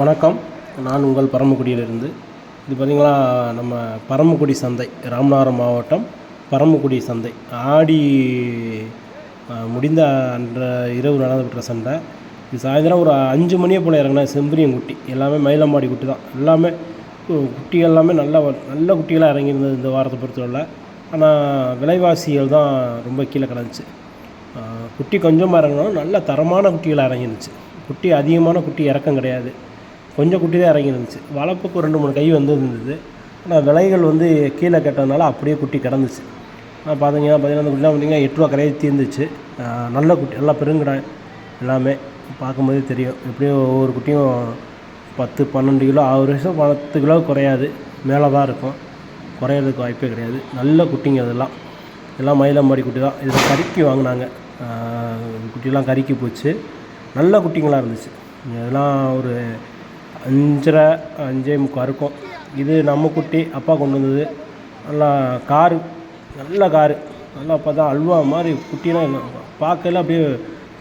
வணக்கம். நான் உங்கள் பரமக்குடியிலிருந்து. இது பார்த்திங்களா நம்ம பரமக்குடி சந்தை ராமநாதபுரம் மாவட்டம் பரமக்குடி சந்தை. ஆடி முடிந்த அன்ற இரவு நடந்துவிட்ட சண்டை. இது சாயந்தரம் ஒரு அஞ்சு மணியை போல் இறங்கின செம்பரியம் குட்டி. எல்லாமே மயிலம்பாடி குட்டி தான். எல்லாமே குட்டிகள் எல்லாமே நல்ல நல்ல குட்டிகளாக இறங்கியிருந்தது இந்த வாரத்தை பொறுத்தவரை ஆனால் விலைவாசிகள் தான் ரொம்ப கீழே கிடந்துச்சு குட்டி கொஞ்சமாக இறங்கினாலும் நல்ல தரமான குட்டிகளாக இறங்கிருந்துச்சு குட்டி அதிகமான குட்டி இறக்கம் கிடையாது. கொஞ்சம் குட்டி தான் இறங்கிருந்துச்சு வளர்ப்புக்கு ரெண்டு மூணு கை வந்து இருந்தது. ஆனால் விலைகள் வந்து கீழே கட்டதுனால அப்படியே குட்டி கிடந்துச்சு. நான் பார்த்தீங்கன்னா பார்த்தீங்கன்னா அந்த குட்டிலாம் பார்த்தீங்கன்னா எட்டு ரூபா கரையை தீர்ந்துச்சு. நல்ல குட்டி நல்லா பெருங்கிடம் எல்லாமே பார்க்கும்போதே தெரியும். எப்படியும் ஒவ்வொரு குட்டியும் பத்து பன்னெண்டு கிலோ ஆறு வருஷம் பத்து கிலோ குறையாது. மேலே தான் இருக்கும். குறையிறதுக்கு வாய்ப்பே கிடையாது. நல்ல குட்டிங்க அதெல்லாம். எல்லாம் மயிலம்பாடி குட்டி தான். இதில் கறிக்கு வாங்கினாங்க. குட்டிலாம் கறிக்கு போச்சு. நல்ல குட்டிங்களாக இருந்துச்சு. இதெல்லாம் ஒரு அஞ்சரை அஞ்சே முக்கால் இருக்கும். இது நம்ம குட்டி அப்பா கொண்டு வந்தது. நல்லா காரு நல்ல காரு. நல்லா பார்த்தா அல்வா மாதிரி குட்டிலாம் பார்க்கல அப்படியே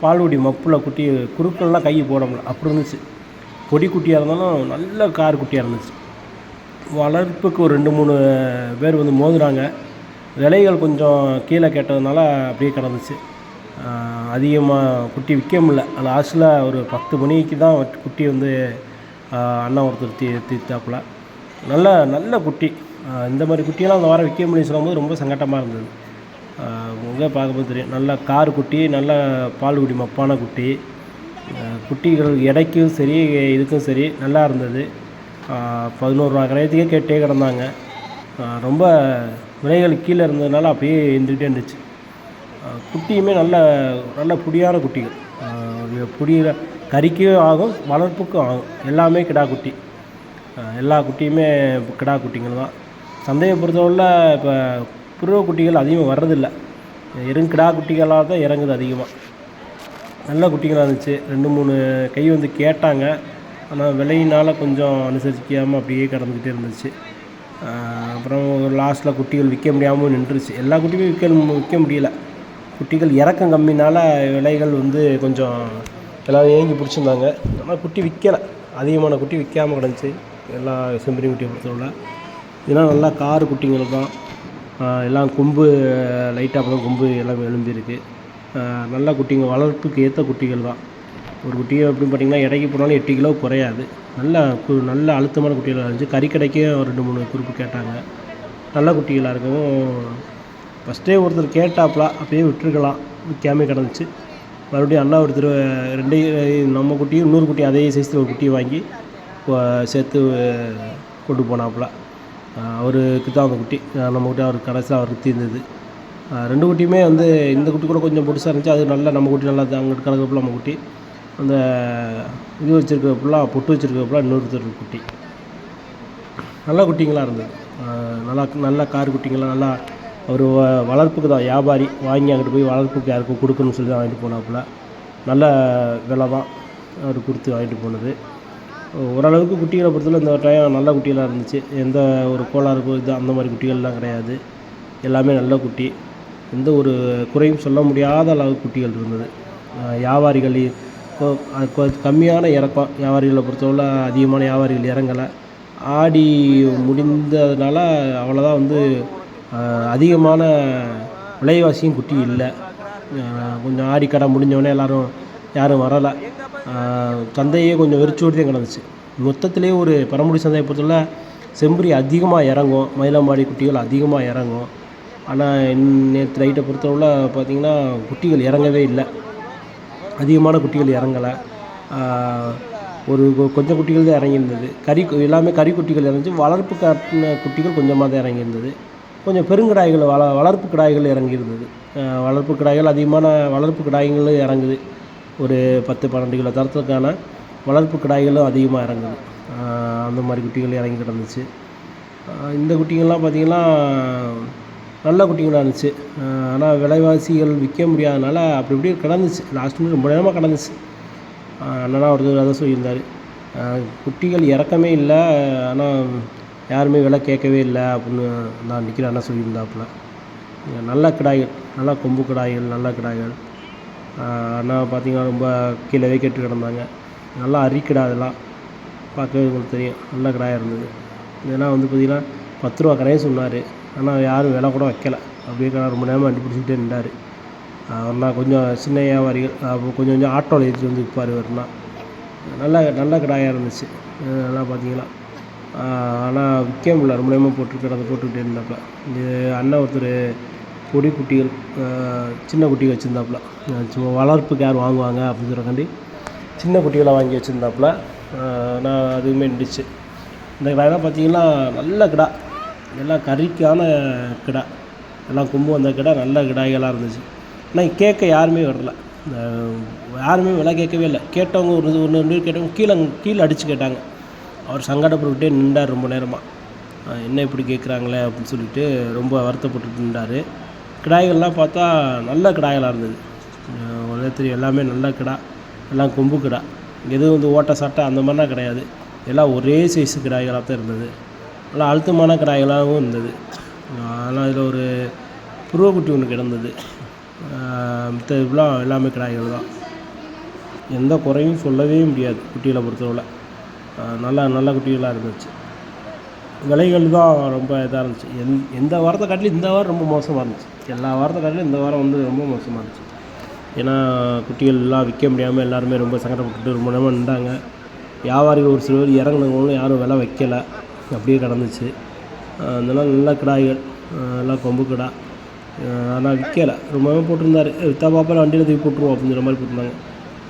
பால்வடி மப்பில் குட்டி குறுக்கள்லாம் கை போட முடியல. அப்படி இருந்துச்சு. பொடி குட்டியாக இருந்தாலும் நல்ல கார் குட்டியாக இருந்துச்சு. வளர்ப்புக்கு ஒரு ரெண்டு மூணு பேர் வந்து மோதுனாங்க. விலைகள் கொஞ்சம் கீழே கேட்டதுனால அப்படியே கிடந்துச்சு. அதிகமாக குட்டி விற்க முடியல. லாஸ்ட்டில் ஒரு பத்து மணிக்கு தான் குட்டி வந்து அண்ணன் ஒருத்தர் தீ தீர்த்தாப்புல. நல்ல நல்ல குட்டி. இந்த மாதிரி குட்டியெல்லாம் அந்த வாரம் விற்க முடியும் சொல்லும்போது ரொம்ப சங்கட்டமாக இருந்தது. உங்க பார்க்கும்போது தெரியும். நல்ல கார் குட்டி நல்ல பால் குடி மப்பான குட்டி. குட்டிகள் எடைக்கும் சரி இதுக்கும் சரி நல்லா இருந்தது. பதினோரு ரூபா கிரயத்துக்கே கேட்டே கிடந்தாங்க. ரொம்ப விலைகள் கீழே இருந்ததுனால அப்படியே இருந்துக்கிட்டே இருந்துச்சு. குட்டியுமே நல்ல நல்ல புடியான குட்டிகள். ஆஹ் கறிக்கும் ஆகும் வளர்ப்புக்கும் ஆகும். எல்லாமே கிடா குட்டி எல்லா குட்டியுமே கிடா குட்டிங்கள் தான். சந்தையை பொறுத்தவரையில் இப்போ புருவ குட்டிகள் அதிகமாக வர்றதில்ல. எறும் கிடா குட்டிகளாக தான் இறங்குது அதிகமாக நல்ல குட்டிகளாக இருந்துச்சு. ரெண்டு மூணு கை வந்து கேட்டாங்க. ஆனால் விலையினால் கொஞ்சம் அனுசரிக்காமல் அப்படியே கடந்துக்கிட்டே இருந்துச்சு. அப்புறம் லாஸ்ட்டில் குட்டிகள் விற்க முடியாமல் நின்றுச்சு. எல்லா குட்டியுமே விற்க விற்க முடியல. குட்டிகள் இறக்கம் கம்மினால விலைகள் வந்து கொஞ்சம் எல்லோரும் ஏங்கி பிடிச்சிருந்தாங்க. ஆனால் குட்டி விற்கலை அதிகமான குட்டி விற்காமல் கிடந்துச்சு. எல்லா செம்பரி குட்டியை பொறுத்தவரை இதெல்லாம் நல்லா காரு குட்டிங்களுக்கு தான். எல்லாம் கொம்பு லைட்டாக அப்போ கொம்பு எல்லாம் எழும்பியிருக்கு ஆஹ் நல்ல குட்டிங்க. வளர்ப்புக்கு ஏற்ற குட்டிகள் தான். ஒரு குட்டியை அப்படின்னு பார்த்தீங்கன்னா இடைக்கு போனாலும் எட்டு கிலோ குறையாது. நல்ல கு நல்ல அழுத்தமான குட்டிகளாக இருந்துச்சு. கறிக்கடைக்கும் ரெண்டு மூணு குறிப்பு கேட்டாங்க. நல்ல குட்டிகளாக இருக்கவும் ஃபஸ்ட்டே ஒருத்தர் கேட்டாப்ல அப்படியே விட்டுருக்கலாம். விற்காமே கிடந்துச்சு. மறுபடியும் அண்ணா ஒருத்தர் ரெண்டு நம்ம குட்டியும் இன்னொரு குட்டி அதே சைஸில் ஒரு குட்டியை வாங்கி சேர்த்து கொண்டு போனாப்புல. அவருக்கு தான் அந்த குட்டி. நம்ம குட்டி அவர் கடைசியில் அவர் தீர்ந்தது ரெண்டு குட்டியுமே வந்து இந்த குட்டி கூட கொஞ்சம் பொடிசாக இருந்துச்சு. அது நல்லா நம்ம குட்டி நல்லா அங்கிட்டு கிடக்கிறப்பல நம்ம குட்டி. அந்த இது வச்சுருக்கப்பெல்லாம் பொட்டு வச்சுருக்கப்பெல்லாம் இன்னொருத்தர் குட்டி. நல்லா குட்டிங்களாக இருந்தது. நல்லா நல்லா கார் குட்டிங்களாம் நல்லா ஒரு வ- வளர்ப்புக்கு தான் வியாபாரி வாங்கி அங்கிட்டு போய் வளர்ப்புக்கு யாருக்கும் கொடுக்கணும்னு சொல்லி தான் வாங்கிட்டு போனாப்புல. நல்ல விலை தான் அவர் கொடுத்து வாங்கிட்டு போனது. ஓரளவுக்கு குட்டிகளை பொறுத்தவரை இந்த டைம் நல்ல குட்டிகளாக இருந்துச்சு. எந்த ஒரு கோளாறுக்கோ இது அந்த மாதிரி குட்டிகள்லாம் கிடையாது. எல்லாமே நல்ல குட்டி. எந்த ஒரு குறையும் சொல்ல முடியாத அளவு குட்டிகள் இருந்தது. வியாபாரிகள் கம்மியான இறக்கம். வியாபாரிகளை பொறுத்தவரை அதிகமான வியாபாரிகள் இறங்கலை. ஆடி முடிந்ததுனால அவ்வளோதான் வந்து அதிகமான விலைவாசியும் குட்டி இல்லை. கொஞ்சம் ஆடிக்கடை கடை முடிஞ்சவொடனே எல்லாரும் யாரும் வரலை. சந்தையே கொஞ்சம் வெறிச்சோடி தான் கிடந்துச்சு. மொத்தத்திலே ஒரு பரமுடி சந்தையை பொறுத்தவரை செம்பரி அதிகமாக இறங்கும். மயிலம்பாடி குட்டிகள் அதிகமாக இறங்கும். ஆனால் நேற்று நைட்டை பொறுத்தவரை பார்த்திங்கன்னா குட்டிகள் இறங்கவே இல்லை. அதிகமான குட்டிகள் இறங்கலை. ஒரு கொஞ்சம் குட்டிகள் தான் இறங்கியிருந்தது. கறி எல்லாமே கறி குட்டிகள் இறங்குச்சு வளர்ப்பு காட்டின குட்டிகள் கொஞ்சமாக தான் இறங்கியிருந்தது. கொஞ்சம் பெருங்கிடாய்கள் வள வளர்ப்பு கிடாய்கள் இறங்கியிருந்தது. வளர்ப்பு கிடாய்கள் அதிகமான வளர்ப்பு கிடாய்களும் இறங்குது. ஒரு பத்து பன்னெண்டு கிலோ தரத்துக்கான வளர்ப்பு கிடாய்களும் அதிகமாக இறங்குது. அந்த மாதிரி குட்டிகள் இறங்கி கிடந்துச்சு. இந்த குட்டிங்கள்லாம் பார்த்திங்கன்னா நல்ல குட்டிங்களாக இருந்துச்சு. ஆனால் விலைவாசிகள் விற்க முடியாதனால அப்படி இப்படி கிடந்துச்சு. லாஸ்ட் மினிட் ரொம்ப நேரமாக கிடந்துச்சு. அண்ணனா ஒருத்தர் அதை சொல்லியிருந்தார். குட்டிகள் இறக்கமே இல்லை. ஆனால் யாருமே விலை கேட்கவே இல்லை அப்படின்னு நான் நிற்கிற அண்ணா சொல்லியிருந்தாப்புல. நல்ல கிடாய்கள் நல்லா கொம்பு கிடாய்கள் நல்ல கிடாய்கள். ஆனால் அண்ணா பார்த்தீங்கன்னா ரொம்ப கீழே கேட்டு கிடந்தாங்க. நல்லா அரிக்கிடா அதெல்லாம். பார்க்கவே உங்களுக்கு தெரியும். நல்ல கிடாயாக இருந்தது. இதெல்லாம் வந்து பார்த்திங்கன்னா பத்து ரூபா கடையே சொன்னார். ஆனால் யாரும் விலை கூட வைக்கலை. அப்படியே கடை ரொம்ப நேரமாக கண்டுபிடிச்சிக்கிட்டே நின்றார். அவர்னா கொஞ்சம் சின்ன வியாபாரிகள் அப்போ கொஞ்சம் கொஞ்சம் ஆட்டோவில் ஏற்றி வந்து விற்பார் இவர்னா நல்ல நல்ல கிடாயாக இருந்துச்சு. நல்லா பார்த்தீங்கன்னா ஆனால் விற்க முடியல ரொம்ப நேரமாக போட்டு அதை போட்டுக்கிட்டே இருந்தாப்புல. இது அண்ணன் ஒருத்தர் பொடி குட்டிகள் சின்ன குட்டிகள் வச்சுருந்தாப்புல. சும்மா வளர்ப்புக்கு யார் வாங்குவாங்க அப்படின்னு சொல்கிறக்காண்டி சின்ன குட்டிகளை வாங்கி வச்சுருந்தாப்புல. நான் அதுவுமே இருந்துச்சு இந்த கிடாயெல்லாம் பார்த்தீங்கன்னா நல்ல கிடா. எல்லாம் கறிக்கான கிடா. எல்லாம் கும்பு வந்த கிடா நல்ல கிடாய்களாக இருந்துச்சு. ஆனால் கேட்க யாருமே வரல. யாருமே விலை கேட்கவே இல்லை. கேட்டவங்க ஒரு ஒன்று ரெண்டு கேட்டவங்க கீழே கீழே அடித்து கேட்டாங்க. அவர் சங்கடப்பட்டுக்கிட்டே நின்றார் ரொம்ப நேரமாக என்ன இப்படி கேட்குறாங்களே அப்படின்னு சொல்லிட்டு ரொம்ப வருத்தப்பட்டுட்டு நின்றார். கிடாய்கள்லாம் பார்த்தா நல்ல கிடாய்களாக இருந்தது. அஹ் தெரியும் எல்லாமே நல்ல கிடா எல்லாம் கொம்பு கிடா. எதுவும் வந்து ஓட்ட சாட்டை அந்த மாதிரிலாம் கிடையாது. எல்லாம் ஒரே சைஸு கிடாய்களாக தான் இருந்தது. நல்லா அழுத்தமான கிடாய்களாகவும் இருந்தது. ஆனால் இதில் ஒரு புருவக்குட்டி ஒன்று கிடந்தது. மித்த இதெல்லாம் எல்லாமே கிடாய்கள் தான். எந்த குறையும் சொல்லவே முடியாது குட்டியில் பொறுத்தளவில் நல்லா நல்ல குட்டிகளாக இருந்துச்சு. விலைகள் தான் ரொம்ப இதாக இருந்துச்சு. எந் எந்த வாரத்தை காட்டிலும் இந்த வாரம் ரொம்ப மோசமாக இருந்துச்சு. எல்லா வாரத்தை காட்டிலும் இந்த வாரம் வந்து ரொம்ப மோசமாக இருந்துச்சு. ஏன்னா குட்டிகள் எல்லாம் விற்க முடியாமல் எல்லாருமே ரொம்ப சங்கடப்பட்டுட்டு ரொம்ப நேரமாக நின்றாங்க. வியாபாரிகள் ஒரு சிலர் இறங்குனவங்களும் யாரும் விலை வைக்கல. அப்படியே கிடந்துச்சு. அதெல்லாம் நல்ல கிடாய்கள் நல்லா கொம்பு கிடா. ஆனால் விற்கலை. ரொம்பவே போட்டிருந்தார். விற்றா பாப்பா வண்டியில் தூக்கி போட்டுருவோம் அப்படிங்கிற மாதிரி போட்டிருந்தாங்க.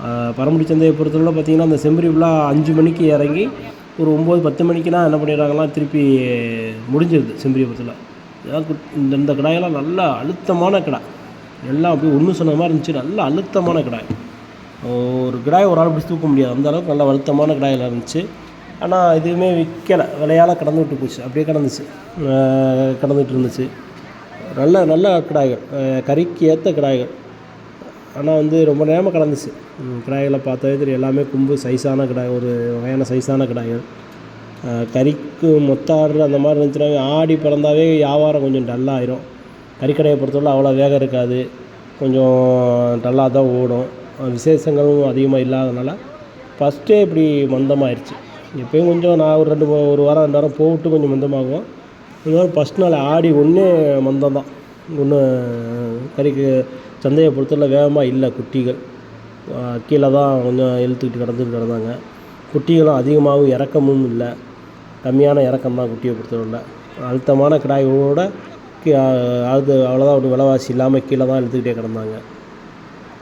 பரமுடி சந்தையை பொறுத்தளவில் பார்த்திங்கன்னா அந்த செம்பரி ஃபுல்லாக அஞ்சு மணிக்கு இறங்கி ஒரு ஒம்பது பத்து மணிக்கெலாம் என்ன பண்ணிடுறாங்கன்னா திருப்பி முடிஞ்சிருது செம்பரியை பொறுத்தல குட்- இந்த இந்த கடாயெல்லாம் நல்லா அழுத்தமான கடாய் எல்லாம் அப்படியே ஒன்று சொன்ன மாதிரி இருந்துச்சு. நல்லா அழுத்தமான கடாய். ஒரு கிடாய் ஒரு ஆள் பிடிச்சி தூக்க முடியாது. அந்த அளவுக்கு நல்லா அழுத்தமான கிடாயில் இருந்துச்சு. ஆனால் எதுவுமே விற்கலை விலையால் கடந்து விட்டு போச்சு. அப்படியே கடந்துச்சு. அஹ் கடந்துட்டு இருந்துச்சு. நல்ல நல்ல கிடாய்கள். கறிக்கு ஏற்ற கிடாய்கள். ஆனால் வந்து ரொம்ப நேரமாக கலந்துச்சு. கிடாய்களை பார்த்தாவே தெரியும். எல்லாமே கும்பு சைஸான கிடாய் ஒரு வகையான சைஸான கிடாய்கள். கறிக்கு மொத்த ஆர்டர் அந்த மாதிரி இருந்துச்சுன்னா ஆடி பிறந்தாவே வியாபாரம் கொஞ்சம் டல்லாகிடும் கறிக்கடையை பொறுத்தவரை அவ்வளோ வேகம் இருக்காது. கொஞ்சம் டல்லாக தான் ஓடும். விசேஷங்களும் அதிகமாக இல்லாதனால ஃபஸ்ட்டே இப்படி மந்தமாகிடுச்சு எப்பயும் கொஞ்சம் நான் ஒரு ரெண்டு ஒரு வாரம் ரெண்டு வாரம் போட்டு கொஞ்சம் மந்தமாகும் ஒரு வாரம் ஃபஸ்ட் நாள் ஆடி ஒன்றே மந்தம் தான். ஒன்று கறிக்கு சந்தையை பொறுத்தவரை வேகமாக இல்லை குட்டிகள். கீழே தான் கொஞ்சம் இழுத்துக்கிட்டு கிடந்துட்டு கிடந்தாங்க குட்டிகளும் அதிகமாகவும் இறக்கமும் இல்லை. கம்மியான இறக்கம் தான் குட்டியை பொறுத்தவரையில் அழுத்தமான கிடாய்களோட கீ- அது அவ்வளோதான் ஒரு விலைவாசி இல்லாமல் கீழே தான் இழுத்துக்கிட்டே கிடந்தாங்க.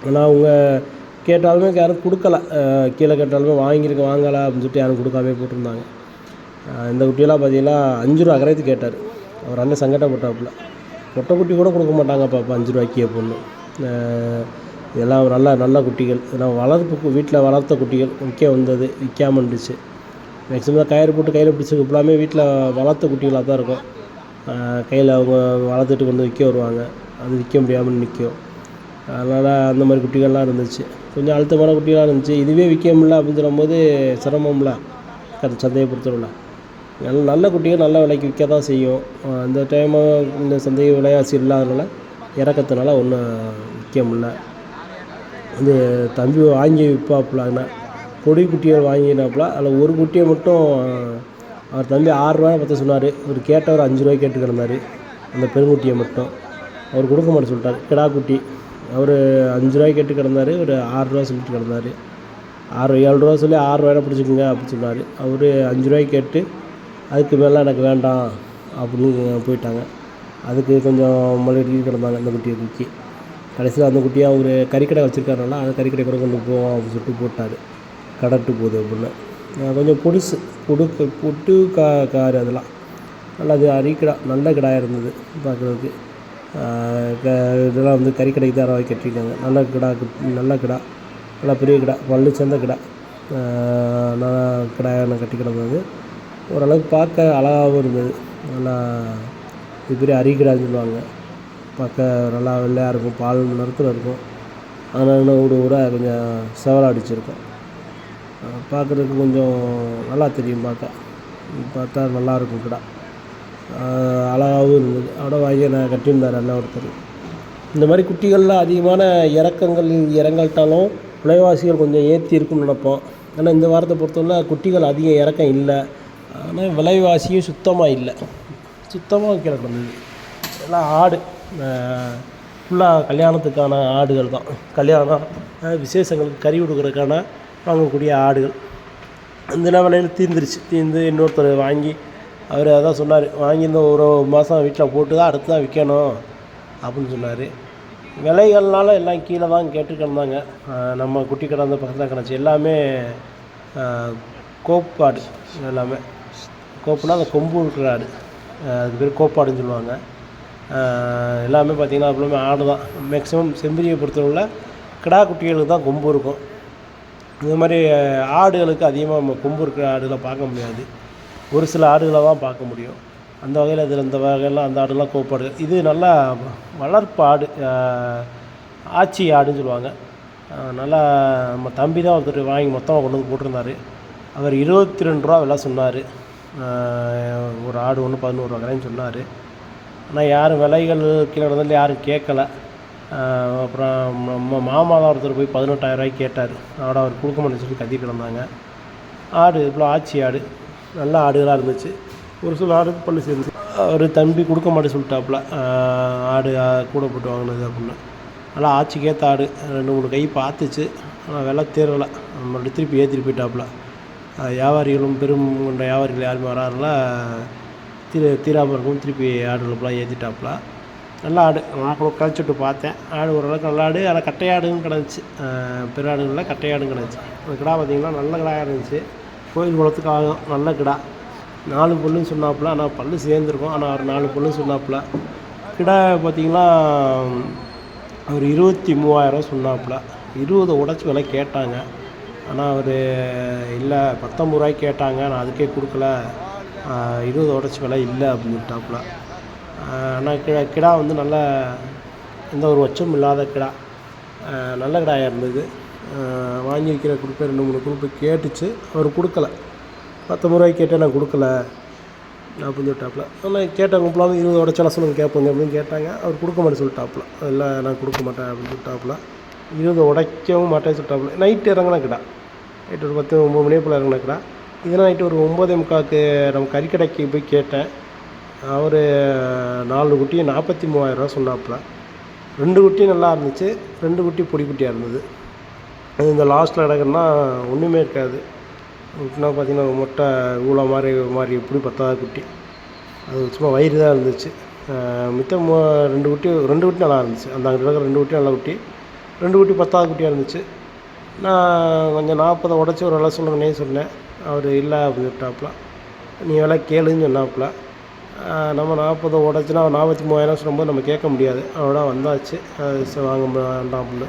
ஆனால் அவங்க கேட்டாலுமே யாரும் கொடுக்கல. கீழே கேட்டாலுமே வாங்கியிருக்க வாங்கலை அப்படின்னு சொல்லிட்டு யாரும் கொடுக்காம போட்டிருந்தாங்க. இந்த குட்டியெல்லாம் பார்த்தீங்கன்னா அஞ்சு ரூபா அக்கறைத்து கேட்டார். அவர் அண்ணன் சங்கடப்பட்டாப்புல. பொட்டை குட்டி கூட கொடுக்க மாட்டாங்க பாப்பா அஞ்சு ரூபாய்க்கு பொண்ணு இதெல்லாம் நல்ல நல்ல குட்டிகள். இதெல்லாம் வளர்ப்பு வீட்டில் வளர்த்த குட்டிகள் விற்க வந்தது விற்காம இருந்துச்சு. மேக்ஸிமம் கயிறு போட்டு கையில் பிடிச்சி ஃபுல்லாமே வீட்டில் வளர்த்த குட்டிகளாக தான் இருக்கும். கையில் அவங்க வளர்த்துட்டு கொண்டு விற்க வருவாங்க. அது விற்க முடியாமல் நிற்கும். அதனால் அந்த மாதிரி குட்டிகள்லாம் இருந்துச்சு. கொஞ்சம் அழுத்தமான குட்டிகளாக இருந்துச்சு. இதுவே விற்க முடியல அப்படின்னு சொல்லும்போது சிரமம்ல. அது சந்தையை பொறுத்தவரை நல்ல நல்ல குட்டிகள் நல்ல விலைக்கு விற்க தான் செய்யும். அந்த டைமு இந்த சந்தை விலைவாசி இல்லாதனால இறக்கத்தினால ஒன்றும் விற்க முடில இது தம்பி வாங்கி விற்பாப்புலாங்கண்ணா பொடி குட்டிகள் வாங்கினாப்புல. அதில் ஒரு குட்டியை மட்டும் அவர் தம்பி ஆறுரூவா பற்றி சொன்னார். இவர் கேட்டவர் அஞ்சு ரூபாய் கேட்டு கிடந்தார் அந்த பெருங்குட்டியை மட்டும். அவர் கொடுக்க மாட்டேன் சொல்லிட்டார். கிடா குட்டி. அவர் அஞ்சு ரூபாய் கேட்டு கிடந்தார். ஒரு ஆறுரூவா சொல்லிட்டு கிடந்தார். ஆறு ஏழு ரூபா சொல்லி ஆறு ரூபாய் பிடிச்சிக்கோங்க அப்படின்னு சொன்னார். அவர் அஞ்சு ரூபாய் கேட்டு அதுக்கு மேலே எனக்கு வேண்டாம் அப்படின்னு போயிட்டாங்க. அதுக்கு கொஞ்சம் மறுபடியும் கிடந்தாங்க அந்த குட்டியை தூக்கி. கடைசியில் அந்த குட்டியாக அவர் கறிக்கடை வச்சுருக்காருனால அந்த கறிக்கடை கூட கொண்டு போவோம் அப்படின்னு சொல்லிட்டு போட்டார். கடட்டு போகுது அப்படின்னு. கொஞ்சம் பொடுசு பொடுக்கு பொட்டு கா கார் அதெல்லாம். நல்லா அது அரிக்கடா நல்ல கிடாயாக இருந்தது பார்க்குறதுக்கு. இதெல்லாம் வந்து கறிக்கடைக்கு தான் ரூபாய் கட்டிருக்காங்க நல்ல கிடா நல்ல கிடா நல்லா பெரிய கிடா பல்லு சேர்ந்த கிடா. நல்லா கிடாயான கட்டி கிடந்தது ஓரளவுக்கு பார்க்க அழகாகவும் இருந்தது. நல்லா இது பெரிய அரிக்கிடான்னு சொல்லுவாங்க. பார்க்க நல்லா வெள்ளையாக இருக்கும் பால் நிறத்தில் இருக்கும். அதனால ஊடு ஊராக கொஞ்சம் செவலாக அடிச்சிருக்கும். பார்க்குறதுக்கு கொஞ்சம் நல்லா தெரியும் பார்க்க. பார்த்தா நல்லாயிருக்கும் கிடா. அழகாகவும் இருந்தது. அதோட வாங்கி நான் கட்டியிருந்தார் அண்ணன் ஒருத்தர். இந்த மாதிரி குட்டிகளில் அதிகமான இறக்கங்கள் இறங்கல்ட்டாலும் விலைவாசிகள் கொஞ்சம் ஏற்றி இருக்கும்னு நினப்போம். ஆனால் இந்த வாரத்தை பொறுத்தவரை குட்டிகள் அதிகம் இறக்கம் இல்லை. ஆனால் விலைவாசியும் சுத்தமாக இல்லை. சுத்தமாக கீழே கிடந்தது எல்லாம் ஆடு. ஃபுல்லாக கல்யாணத்துக்கான ஆடுகள் தான். கல்யாணம் விசேஷங்களுக்கு கறி கொடுக்குறதுக்கான வாங்கக்கூடிய ஆடுகள். அந்த விலையில் தீர்ந்துருச்சு. தீர்ந்து இன்னொருத்தர் வாங்கி அவர் அதான் சொன்னார் வாங்கியிருந்த ஒரு மாதம் வீட்டில் போட்டு தான் அடுத்து தான் விற்கணும் அப்படின்னு சொன்னார். விலைகள்னால எல்லாம் கீழே தான் கேட்டு கிடந்தாங்க நம்ம குட்டி கடை அந்த பக்கத்தில் கிடச்சி. எல்லாமே கோப்பாடு எல்லாமே. கோப்புனா அந்த கொம்பு இருக்கிற ஆடு. அதுக்கு பேர் கோப்பாடுன்னு சொல்லுவாங்க. எல்லாமே பார்த்திங்கன்னா ஃபுல்லாமே ஆடு தான். மேக்ஸிமம் செம்பரியை பொறுத்தவரை கிடா குட்டிகளுக்கு தான் கொம்பு இருக்கும். இந்த மாதிரி ஆடுகளுக்கு அதிகமாக நம்ம கொம்பு இருக்கிற ஆடுகளை பார்க்க முடியாது. ஒரு சில ஆடுகளை தான் பார்க்க முடியும். அந்த வகையில் இதில் இந்த வகையெல்லாம் அந்த ஆடுலாம் கோப்பாடு இது நல்லா வளர்ப்பு ஆடு ஆச்சி ஆடுன்னு சொல்லுவாங்க. நல்லா நம்ம தம்பி தான் ஒருத்தர் வாங்கி மொத்தமாக கொண்டு வந்து போட்டிருந்தாரு. அவர் இருபத்தி ரெண்டு ரூபா விலை சொன்னார். ஒரு ஆடு ஒன்று பதினோரு ரூபாய்ன்னு சொன்னார். ஆனால் யாரும் விலைகள் கீழே நடந்தாலும் யாரும் கேட்கல. அப்புறம் நம்ம மாமா தான் ஒருத்தர் போய் பதினெட்டாயிரரூவாய்க்கு கேட்டார். அவட அவர் கொடுக்க மாட்டேன்னு சொல்லி கத்தி கிடந்தாங்க. ஆடு இவ்வளோ ஆச்சி ஆடு. நல்ல ஆடுகளாக இருந்துச்சு. ஒரு சில ஆடு பல்லு சேர்ந்து அவர் தம்பி கொடுக்க மாட்டேன்னு சொல்லிட்டாப்புல. ஆடு கூட போட்டு வாங்கினது அப்படின்னு. நல்லா ஆட்சிக்கேற்ற ஆடு. ரெண்டு மூணு கை பார்த்துச்சு. ஆனால் விலை தேரலை மறுபடியும் திருப்பி ஏற்றிட்டு போயிட்டாப்புல. வியாபாரிகளும் பெரும் கொண்ட வியாபாரிகள் யாரும் வராதுல திரு தீராமல் இருக்கும் திருப்பி ஆடுகளுக்குலாம் ஏற்றிட்டாப்புல நல்ல ஆடு நான் கூட கழிச்சுட்டு பார்த்தேன். ஆடு ஓரளவுக்கு நல்ல ஆடு ஆனால் கட்டையாடுன்னு கிடந்துச்சு. பெருஆடுகளில் கட்டையாடும் கிடந்துச்சு. அந்த கிடா பார்த்திங்கன்னா நல்ல கிடாயாக இருந்துச்சு. கோயில் குளத்துக்கு ஆகும் நல்ல கிடா. நாலு பொண்ணுன்னு சொன்னாப்புல ஆனால் பல்லு சேர்ந்துருக்கும். ஆனால் ஒரு நாலு பொண்ணுன்னு சொன்னாப்புல. கிடா பார்த்திங்கன்னா ஒரு இருபத்தி மூவாயிரம் சொன்னாப்புல. இருபது உடச்சி விலை கேட்டாங்க. ஆனால் அவர் இல்லை பத்தொம்பது ரூபாய்க்கு கேட்டாங்க. நான் அதுக்கே கொடுக்கல. இருபது உடச்சி விலை இல்லை அப்படின்ட்டாப்புல ஆனால் கிடா கிடா வந்து நல்ல எந்த ஒரு வச்சமும் இல்லாத கிடா. நல்ல கிடாயாக இருந்தது. வாங்கியிருக்கிற வாங்கி வைக்கிற ரெண்டு மூணு குரூப்பு கேட்டுச்சு. அவர் கொடுக்கல. பத்தொம்பது ரூபாய்க்கு கேட்டேன் நான் கொடுக்கல அப்படின்னு சொல்லிட்டாப்புல. ஆனால் கேட்டவங்க ஃபுல்லாக இருபது உடச்சால சொல்லுங்கள் கேட்போங்க அப்படின்னு கேட்டாங்க. அவர் கொடுக்க மாட்டேன்னு சொல்லிட்டாப்புல. இல்லை நான் கொடுக்க மாட்டேன் அப்படின்னு சொல்லிட்டாப்புல. இருபது உடைக்கவும் மாட்டேன்னு சொல்லிட்டாப்புல. நைட்டு இறங்கினா கிடா. நைட்டு ஒரு பத்து ஒம்பது மணி போல் இறங்கின இதெல்லாம் நைட்டு ஒரு ஒம்பதே முக்காக்கு நம்ம கறிக்கடைக்கு போய் கேட்டேன். அவர் நாலு குட்டி நாற்பத்தி மூவாயிரரூவா சொன்னாப்புல. ரெண்டு குட்டி நல்லா இருந்துச்சு. ரெண்டு குட்டி பொடி குட்டியாக இருந்தது. அது இந்த லாஸ்ட்டில் கிடக்குன்னா ஒன்றுமே இருக்காது. குட்டினா பார்த்திங்கன்னா மொட்டை ஊழ மாதிரி மாதிரி எப்படி பத்தாத குட்டி. அது சும்மா வயிறு தான் இருந்துச்சு. மித்த மூ ரெண்டு குட்டி ரெண்டு குட்டி நல்லா இருந்துச்சு. அந்த அங்கே இருக்கிற ரெண்டு குட்டி நல்ல குட்டி. ரெண்டு குட்டி பத்தாவது குட்டியாக இருந்துச்சு. நான் கொஞ்சம் நாற்பதை உடச்சி ஒரு விலை சொல்லுங்கன்னே சொன்னேன் அவர் இல்லை அப்படின்னு சொல்லிட்டாப்புல நீ விலை கேளுன்னு சொன்னாப்புல. நம்ம நாற்பதை உடச்சினா நாற்பத்தி மூவாயிரம் சொல்லும்போது நம்ம கேட்க முடியாது. அவட வந்தாச்சு. சரி வாங்க வேண்டாம் அப்படின்னு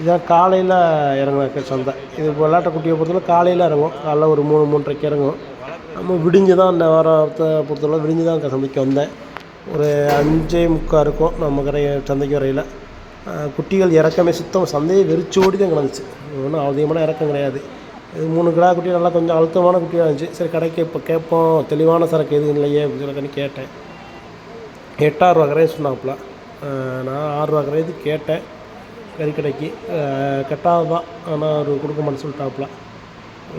இதான் காலையில் இறங்கின சந்தை. இது விளாட்ட குட்டியை பொறுத்தவரை காலையில் இறங்கும். காலைல ஒரு மூணு மூன்றரைக்கு இறங்கும். நம்ம விடிஞ்சு தான் இந்த வாரத்தை பொறுத்தவரை விடிஞ்சு தான் சந்தைக்கு வந்தேன். ஒரு அஞ்சே முக்கால் இருக்கும் நம்ம கடை சந்தைக்கு வரையில். குட்டிகள் இறக்கமே சுத்தம் சந்தையை வெறிச்சோடி தான் கிடந்துச்சு. ஒன்றும் அவதியமான இறக்கம் கிடையாது. இது மூணு கிடா குட்டி நல்லா கொஞ்சம் அழுத்தமான குட்டியாக இருந்துச்சு. சரி கடைக்கு இப்போ கேட்போம். தெளிவான சரக்கு எதுவும் இல்லையே அப்படின்னு சொல்லி கேட்டேன். எட்டாயிரரூவா கரையும் சொன்னாப்புல. நான் ஆறுரூவா கரையது கேட்டேன். கறிக்கடைக்கு கட்டாது தான். ஆனால் அவர் கொடுக்க மாட்டேன்னு சொல்லிட்டாப்புல.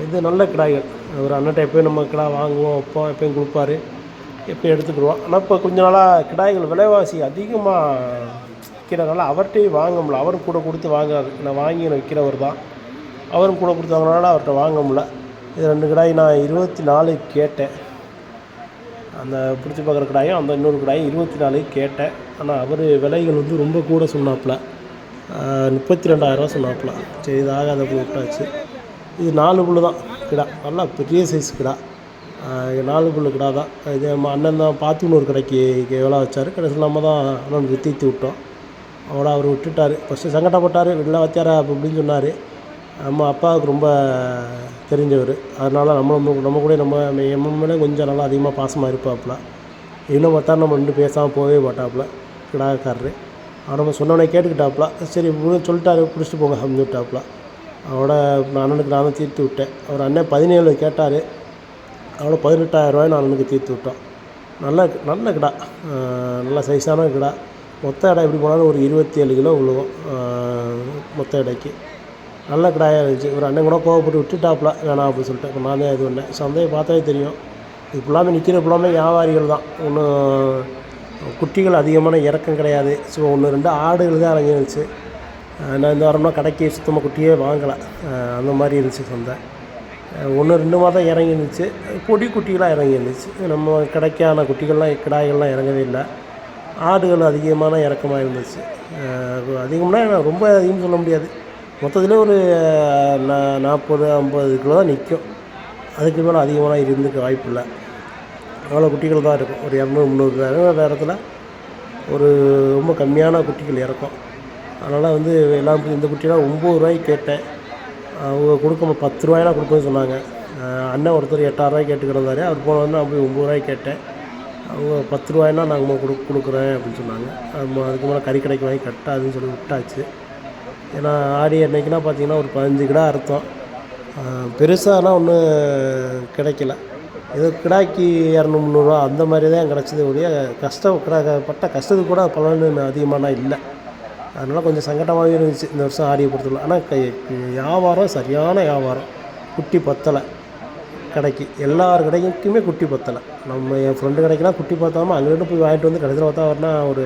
இது நல்ல கிடாய்கள். ஒரு அண்ணன்ட்ட எப்போயும் நம்ம கிடா வாங்குவோம் அப்போ எப்பயும் கொடுப்பாரு. எப்பயும் எடுத்துக்கிடுவோம். ஆனால் இப்போ கொஞ்ச நாளாக கிடாய்கள் விலைவாசி அதிகமாக விற்கிறனால அவர்கிட்டயே வாங்க முடியல. அவரும் கூட கொடுத்து வாங்காது நான் வாங்கி நான் விற்கிறவர் தான். அவரும் கூட கொடுத்து வாங்கினால அவர்கிட்ட வாங்க முடியல. இது ரெண்டு கடாய் நான் இருபத்தி நாலு கேட்டேன். அந்த பிடிச்சி பார்க்குற கடாயும் அந்த இன்னொரு கடாயும் இருபத்தி நாலு கேட்டேன். ஆனால் அவர் விலைகள் வந்து ரொம்ப கூட சொன்னாப்புல. முப்பத்தி ரெண்டாயிரரூவா சொன்னாப்புல. சரி இது ஆகாத அப்படி விட்டாச்சு. இது நாலு புல் தான் கிடா. நல்லா பெரிய சைஸ் கிடா. இது நாலு புல் கிடா தான். இது நம்ம அண்ணன் தான் பார்த்துன்னு ஒரு கடைக்கு எவ்வளோ வச்சார். கடைசியில் நம்ம தான் அண்ணன் தீர்த்து விட்டோம். அவட அவர் விட்டுட்டார். ஃபஸ்ட்டு சங்கடப்பட்டார் வெளில வச்சாரா அப்படி இப்படின்னு சொன்னார். நம்ம அப்பாவுக்கு ரொம்ப தெரிஞ்சவர். அதனால் நம்ம நம்ம நம்ம கூட நம்ம நம்ம மேலே கொஞ்சம் நல்லா அதிகமாக பாசமாக இருப்பாப்புல. இன்னும் பார்த்தா நம்ம ரெண்டு பேசாமல் போகவே மாட்டாப்புல. கிடாக்காரரு அவர் நம்ம சொன்னவனே கேட்டுக்கிட்டாப்புல. சரி இப்படின்னு சொல்லிட்டாரு பிடிச்சிட்டு போங்க அப்படின்னு விட்டாப்புல அவரோட அண்ணனுக்கு நான் தீர்த்து விட்டேன். அவர் அண்ணன் பதினேழு கேட்டார். அவோட பதினெட்டாயிரம் ரூபாய் நான் அண்ணனுக்கு தீர்த்து விட்டோம். நல்ல நல்ல கிடா. நல்ல சைஸான கிடா. மொத்த எடை எப்படி போனாலும் ஒரு இருபத்தி ஏழு கிலோ விழுவும் மொத்த எடைக்கு. நல்ல கடாயாக இருந்துச்சு. ஒரு அண்ணன் கூட கோவப்பட்டு விட்டுட்டாப்புல வேணாம் அப்படின்னு சொல்லிட்டு. இப்போ நான் தான் இது பண்ணேன் சந்தையை பார்த்தாவே தெரியும். இது ஃபுல்லாமே நிற்கிற ஃபுல்லாமே வியாபாரிகள் தான். ஒன்றும் குட்டிகள் அதிகமான இறக்கம் கிடையாது. ஸோ ஒன்று ரெண்டு ஆடுகள் தான் இறங்கிருந்துச்சு நான் இந்த வாரம்னா கடைக்கு சுத்தமாக குட்டியே வாங்கலை. அந்த மாதிரி இருந்துச்சு சந்தை. ஒன்று ரெண்டு மாதம் இறங்கிருந்துச்சு இறங்கி இருந்துச்சு. பொடி குட்டிகளாக இறங்கி இருந்துச்சு. நம்ம கிடைக்கான குட்டிகள்லாம் கிடாய்கள்லாம் இறங்கவே இல்லை. ஆடுகள் அதிகமான இறக்கமாக இருந்துச்சு. அதிகம்னா ரொம்ப அதிகம்னு சொல்ல முடியாது. மொத்தத்தில் ஒரு நா நாற்பது ஐம்பது கிலோ தான் நிற்கும். அதுக்கு மேலே அதிகமாக இருந்துக்க வாய்ப்பு இல்லை அவ்வளோ குட்டிகள் தான் இருக்கும். ஒரு இரநூறு முந்நூறு நேரத்தில் ஒரு ரொம்ப கம்மியான குட்டிகள் இறக்கும். அதனால் வந்து எல்லாம் இந்த குட்டிலாம் ஒம்பது ரூபாய்க்கு கேட்டேன். அவங்க கொடுக்க பத்து ரூபாயெலாம் கொடுப்பேன்னு சொன்னாங்க. அண்ணன் ஒருத்தர் எட்டாயிரரூவாய்க்கு கேட்டுக்கிறந்தாரு. அவர் போன வந்து நான் போய் ஒம்பது ரூபாய்க்கு கேட்டேன். அவங்க பத்து ரூபாய்னா நாங்கள் கொடு கொடுக்குறேன் அப்படின்னு சொன்னாங்க. அதுக்கு மேலே கறி கடைக்கு வாங்கி கட்டாதுன்னு சொல்லி விட்டாச்சு. ஏன்னா ஆடி அன்னைக்குனா பார்த்தீங்கன்னா ஒரு பதினஞ்சு கிடா அறுத்தோம். பெருசானா ஒன்றும் கிடைக்கல. ஏதோ கிடாக்கி இரநூறு முந்நூறுரூவா அந்த மாதிரி தான் கிடச்சது ஒழிய கஷ்டம் கிடா பட்ட கஷ்டத்துக்கு கூட பலன் அதிகமானா இல்லை. அதனால் கொஞ்சம் சங்கடமாகவே இருந்துச்சு இந்த வருஷம் ஆடியை பொறுத்தவரை. ஆனால் கை வியாபாரம் சரியான வியாபாரம். குட்டி பத்தலை. கடைக்கு. எல்லார் கடைக்குமே குட்டி பத்தலை. நம்ம என் ஃப்ரெண்டு கடைக்கெலாம் குட்டி பார்த்தாம அங்கேருந்து போய் வாங்கிட்டு வந்து கடைசியில் பார்த்தா அவர்னா ஒரு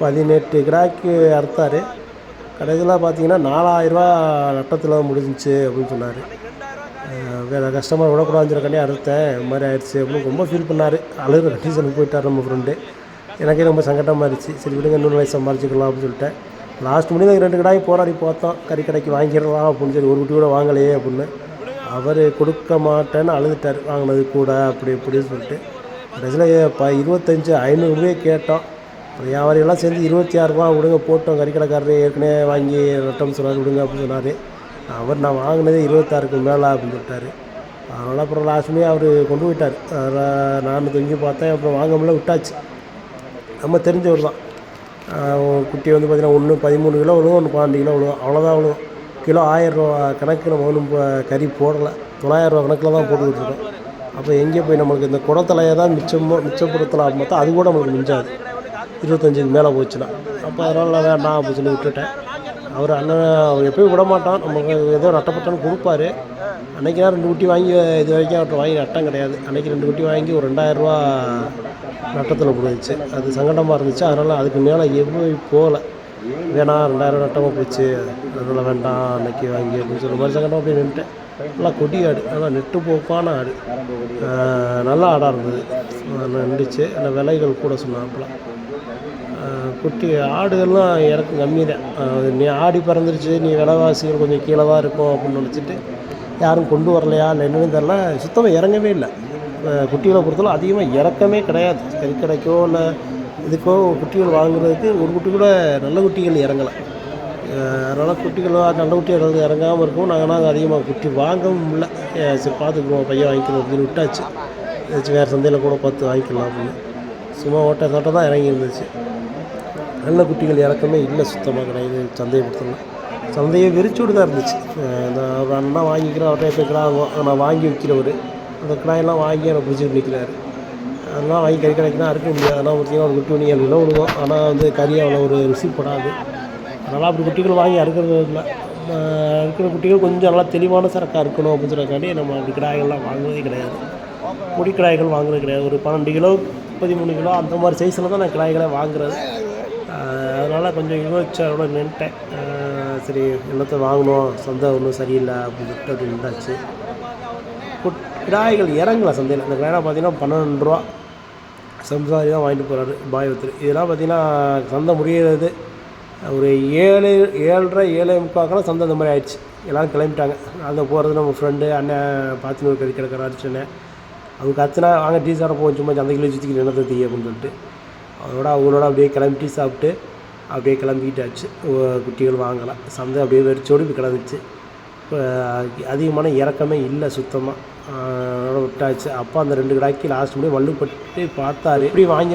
பதினெட்டு கிடாய்க்கு அறுத்தார். கடைசியில் பார்த்தீங்கன்னா நாலாயிரரூவா நட்டத்தில் முடிஞ்சிச்சு அப்படின்னு சொன்னார். வேறு கஸ்டமர் விடக்கூடாதுங்கிறக்காண்டி அறுத்தேன். இது மாதிரி ஆயிடுச்சு அப்படின்னு ரொம்ப ஃபீல் பண்ணார். அழுகிற கண்டிஷனுக்கு போயிட்டார் நம்ம ஃப்ரெண்டு எனக்கே ரொம்ப சங்கடமாக இருந்துச்சு. சரி விடுங்க இன்னொரு வயசு சம்பாரிச்சிக்கலாம் அப்படின்னு சொல்லிட்டேன் லாஸ்ட் முடியும் ரெண்டு கடாய் போராடி பார்த்தோம். கறி கடைக்கு வாங்கிடலாம் அப்படின்னு சொல்லி ஒரு குட்டி கூட வாங்கலையே அப்படின்னு. அவர் கொடுக்க மாட்டேன்னு அழுதுட்டார். வாங்கினது கூட அப்படி இப்படின்னு சொல்லிட்டு. கடைசியில் ப இருபத்தஞ்சி ஐநூறுரூவே கேட்டோம். அப்புறம் வியாபாரிகள்லாம் சேர்ந்து இருபத்தி ஆறுரூவா விடுங்க போட்டோம். கறிக்கடைக்காரரு ஏற்கனவே வாங்கி நட்டம் சொன்னார் விடுங்க அப்படின்னு சொன்னார். அவர் நான் வாங்கினதே இருபத்தாறுக்கு மேலே அப்படின்னு சொல்லிட்டாரு. அதனால் அப்புறம் லாஸ்ட்லேயே அவர் கொண்டு போயிட்டார். நான் தொங்கி பார்த்தேன் அப்புறம் வாங்க முடியல விட்டாச்சு. நம்ம தெரிஞ்சவர் தான். குட்டி வந்து பார்த்திங்கன்னா ஒன்று பதிமூணு கிலோ விழுவும் ஒன்று பன்னெண்டு கிலோ விழுவும். அவ்வளோதான் விழுவும். கிலோ ஆயிரரூவா கணக்கில் நம்ம ஒன்றும் கறி போடலை. தொள்ளாயிரரூவா கணக்கில் தான் போட்டுக்கிட்டு இருக்கோம் அப்போ எங்கே போய் நம்மளுக்கு இந்த குடத்தலையை தான் மிச்சமோ மிச்சப்படுத்தலாம் பார்த்தா அது கூட நம்மளுக்கு மிஞ்சாது. இருபத்தஞ்சுக்கு மேலே போச்சுன்னா. அப்போ அதனால் வேண்டாம் அப்படின்னு சொல்லி விட்டுட்டேன். அவர் அண்ணன் அவர் எப்பயும் விட மாட்டான். நமக்கு ஏதோ நட்டப்பட்டான்னு கொடுப்பாரு. அன்றைக்கி நான் ரெண்டு குட்டி வாங்கி இது வரைக்கும் அவர்கிட்ட வாங்கி நட்டம் கிடையாது. அன்றைக்கி ரெண்டு குட்டி வாங்கி ஒரு ரெண்டாயிரரூவா நட்டத்தில் போடுச்சு. அது சங்கடமாக இருந்துச்சு. அதனால் அதுக்கு மேலே எவ்வளோ போகலை. வேணாம் ரெண்டாயிரம் நட்டமாக போச்சு. அதனால் வேண்டாம் அன்னைக்கு வாங்கி அப்படின்னு சொல்ல மாதிரி சங்கடம் அப்படி நின்றுட்டேன் நல்லா கொடி ஆடு. நல்லா நெட்டு போப்பான ஆடு. நல்லா ஆடாக இருந்தது. நின்றுச்சு அந்த விலைகள் கூட சொன்னாப்புல. குட்டி ஆடுகள்லாம் இறக்கம் கம்மி தான் நீ ஆடி பறந்துருச்சு. நீ விலைவாசிகள் கொஞ்சம் கீழே தான் இருக்கும் அப்படின்னு நினச்சிட்டு யாரும் கொண்டு வரலையா? இல்லை என்னன்னு தெரில சுத்தமாக இறங்கவே இல்லை. குட்டிகளை பொறுத்தவரை அதிகமாக இறக்கமே கிடையாது. கறிக்கடைக்கோ இல்லை இதுக்கோ குட்டிகள் வாங்குறதுக்கு ஒரு குட்டி கூட நல்ல குட்டிகள் இறங்கலை. அதனால் குட்டிகள் நல்ல குட்டிகள் இறங்காமல் இருக்கும். நாங்கள் நாங்கள் அதிகமாக குட்டி வாங்கவும் இல்லை. சரி பார்த்துக்குவோம். பையன் வாங்கிக்கிறோம் அப்படின்னு விட்டாச்சு. ஏதாச்சும் வேறு சந்தையில் கூட பார்த்து வாங்கிக்கலாம் அப்படின்னு. சும்மா ஓட்ட சாட்டை தான் இறங்கி இருந்துச்சு. நல்ல குட்டிகள் இறக்கமே இல்லை சுத்தமாக கிடையாது சந்தையை பொறுத்தவரை. சந்தையை வெறிச்சோடு தான் இருந்துச்சு. இந்த ஒரு அண்ணா வாங்கிக்கிறேன் அவர்கிட்ட போய் கிடா நான் வாங்கி விற்கிறவர். அந்த கிடாயெல்லாம் வாங்கி எனக்கு பிடிச்சிட்டு நிற்கிறாரு. அதெல்லாம் வாங்கி கறி கடைக்குனா அறுக்க முடியாது. அதெல்லாம் பார்த்தீங்கன்னா ஒரு குட்டி ஒன்று ஏழு கிலோ ஆனால் வந்து கறி அவ்வளோ ஒரு ருசி படாது. அதனால் அப்படி குட்டிகள் வாங்கி அறுக்கிறது இல்லை. அறுக்கிற இருக்கிற குட்டிகள் கொஞ்சம் நல்லா தெளிவான சரக்காக இருக்கணும் அப்படின்னு சொல்கிறக்காண்டி நம்ம அப்படி கிடாய்கள்லாம் வாங்குவதே கிடையாது. பொடி கிடாய்கள் வாங்குறது கிடையாது. ஒரு பன்னெண்டு கிலோ பதிமூணு கிலோ அந்த மாதிரி சைஸில் தான் நான் கிடாய்களை வாங்குறது. அதனால் கொஞ்சம் யோசிச்சோட நின்ட்டேன். சரி என்னத்தை வாங்கணும்? சந்தை ஒன்றும் சரியில்லை அப்படின்னு சொல்லிட்டு அப்படி நின்றாச்சு. குட் கிடாய்கள் இறங்கல சந்தையில். அந்த கிடாய் பார்த்தீங்கன்னா பன்னெண்டு ரூபா. சம்சாரி தான் வாங்கிட்டு போகிறாரு பாய் ஒருத்தர் இதெல்லாம் பார்த்தீங்கன்னா சந்தை முடியறது ஒரு ஏழு ஏழரை ஏழை முக்காக்கெல்லாம் சந்தை அந்த மாதிரி ஆயிடுச்சு. எல்லோரும் கிளம்பிட்டாங்க. அங்கே போகிறது நம்ம ஃப்ரெண்டு அண்ணன் பாத்தினூர் கறி கிடக்கிற அடிச்சுன்னு. அவங்க கத்துனா வாங்க டீ சாப்பிட போவோம் சும்மா சந்தைக்குள்ளே சுற்றிக்கிட்டு என்ன தீ அப்படின்னு சொல்லிட்டு. அதோட அவங்களோட அப்படியே கிளம்பி டீ சாப்பிட்டு அப்படியே கிளம்பிக்கிட்டாச்சு குட்டிகள் வாங்கலாம் சந்தை அப்படியே வெறிச்சோடி இப்படி கிடந்துச்சு. அதிகமான இறக்கமே இல்லை சுத்தமாக விட்டாச்சு. அப்போ அந்த ரெண்டு கடாய்க்கு லாஸ்ட் முடியும் வள்ளுப்பட்டு பார்த்தாரு. இப்படி வாங்கி வாங்கி